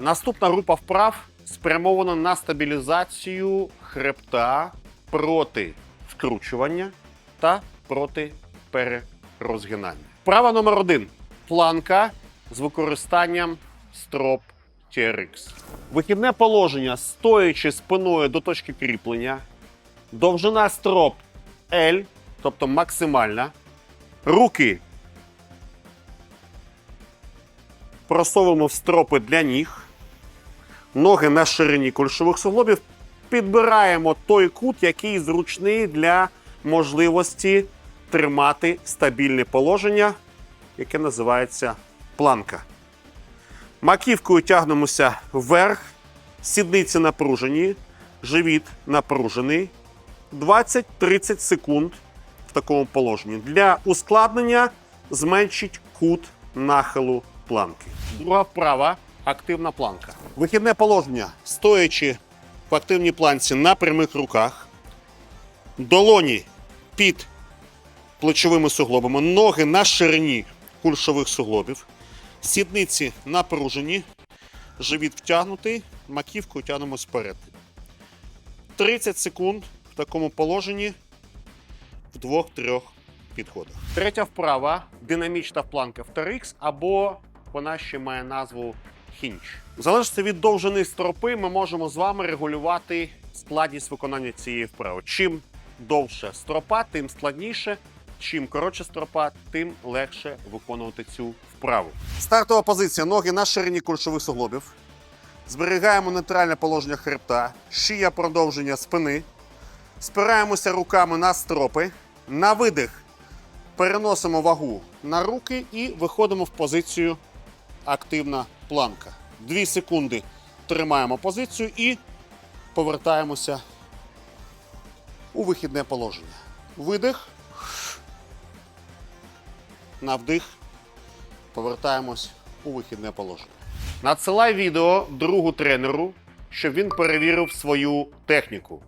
Наступна група вправ спрямована на стабілізацію хребта проти вкручування та проти перерозгинання. Вправа номер один. Планка з використанням строп TRX. Вихідне положення, стоячи спиною до точки кріплення. Довжина строп L, тобто максимальна. Руки просовуємо в стропи для ніг. Ноги на ширині кульшових суглобів. Підбираємо той кут, який зручний для можливості тримати стабільне положення, яке називається планка. Маківкою тягнемося вверх, сідниці напружені, живіт напружений. 20-30 секунд в такому положенні. Для ускладнення зменшить кут нахилу планки. Друга вправа активна планка. Вихідне положення, стоячи в активній планці на прямих руках, долоні під плечовими суглобами, ноги на ширині кульшових суглобів, сідниці напружені, живіт втягнутий, маківкою тягнемо вперед. 30 секунд в такому положенні в двох-трьох підходах. Третя вправа динамічна планка в TRX або вона ще має назву хінч. В залежності від довжини стропи, ми можемо з вами регулювати складність виконання цієї вправи. Чим довше стропа, тим складніше. Чим коротше стропа, тим легше виконувати цю вправу. Стартова позиція. Ноги на ширині кульшових суглобів. Зберігаємо нейтральне положення хребта, шия продовження спини. Спираємося руками на стропи. На видих переносимо вагу на руки і виходимо в позицію активна планка. Дві секунди тримаємо позицію і повертаємося у вихідне положення. Видих. На вдих. Повертаємось у вихідне положення. Надсилай відео другу тренеру, щоб він перевірив свою техніку.